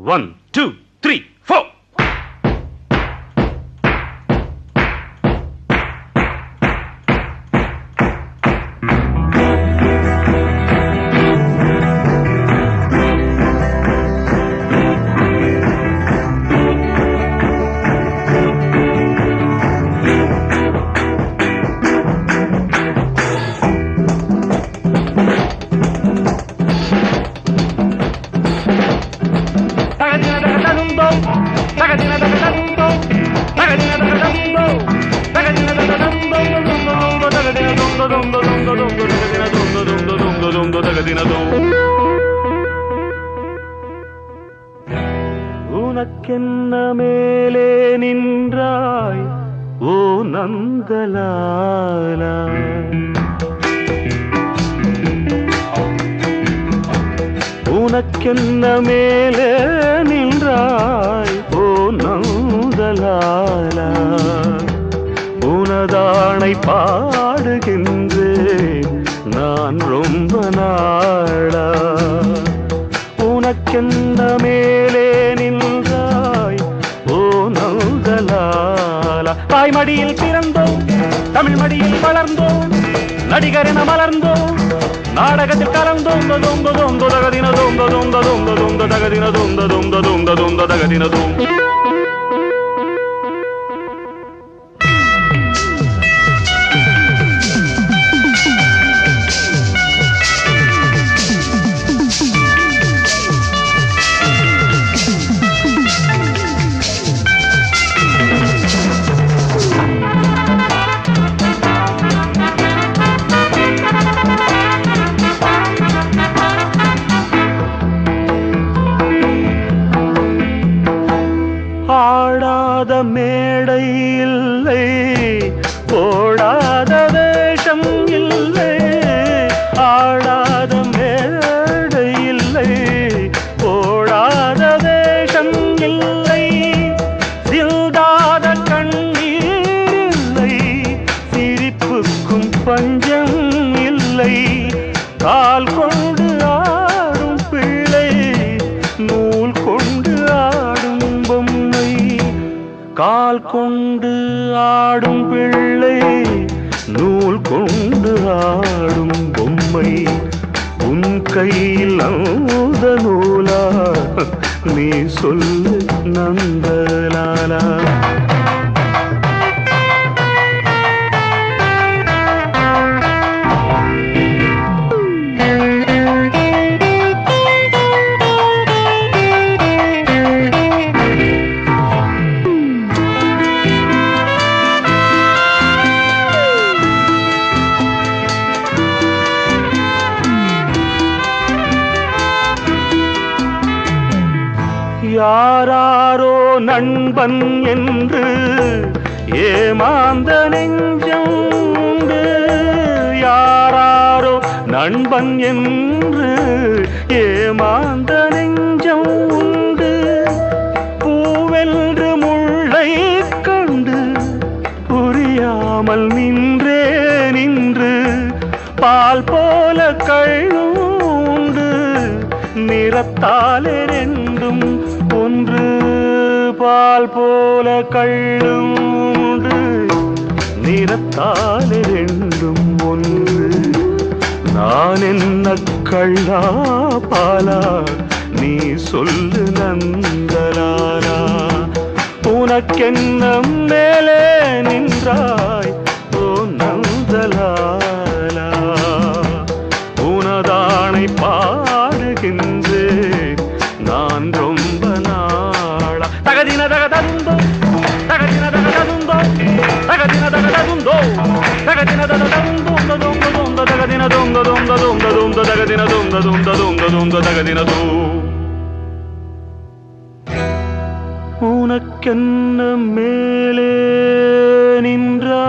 One, two, three. Four உனக்கென்ன மேலே நின்றாய் ஓ நந்தலாலா? உனக்கென்ன மேலே நின்றாய் ஓ நந்தலாலா? உனதானை பாடுகின்ற நான் ரொம்ப நாளா உனக்கென்ன மேலே நின்றாய் ஓ நந்தலாலா தாய்மடியில் பிறந்தோம் தமிழ் மடியில் வளர்ந்தோம் நடிகர் என மலர்ந்தோம் நாடகத்தில் கலந்தோம் தொந்த தொந்த தகதின தொந்த தொந்த தொந்த தொந்த தகதின தொந்த தொந்த தொந்த தொந்த தகதின தொந்த கால் கொண்டு ஆடும் பிள்ளை நூல் கொண்டு ஆடும் பொம்மை. கால் கொண்டு ஆடும் பிள்ளை நூல் கொண்டு ஆடும் பொம்மை. உன் கையில் அந்த நூலா நீ சொல்லு நந்தலாலா யாராரோ நண்பன் என்று ஏமாந்த நெஞ்சம் யாராரோ நண்பன் என்று ஏமாந்த நெஞ்சம் உண்டு பூவென்று முள்ளை கண்டு புரியாமல் நின்றே நின்று பால் போல கள்ளும் நிறத்தாலே ரெண்டும் ஒன்று பால் போல கள்ளும் உண்டு நிறத்தால் ரெண்டும் ஒன்று. நான் என்ன கள்ளா பாலா நீ சொல்லு நந்தலாரா உனக்கென்ன மேலே நின்றாய் உனக்கென்ன மேலே நின்றா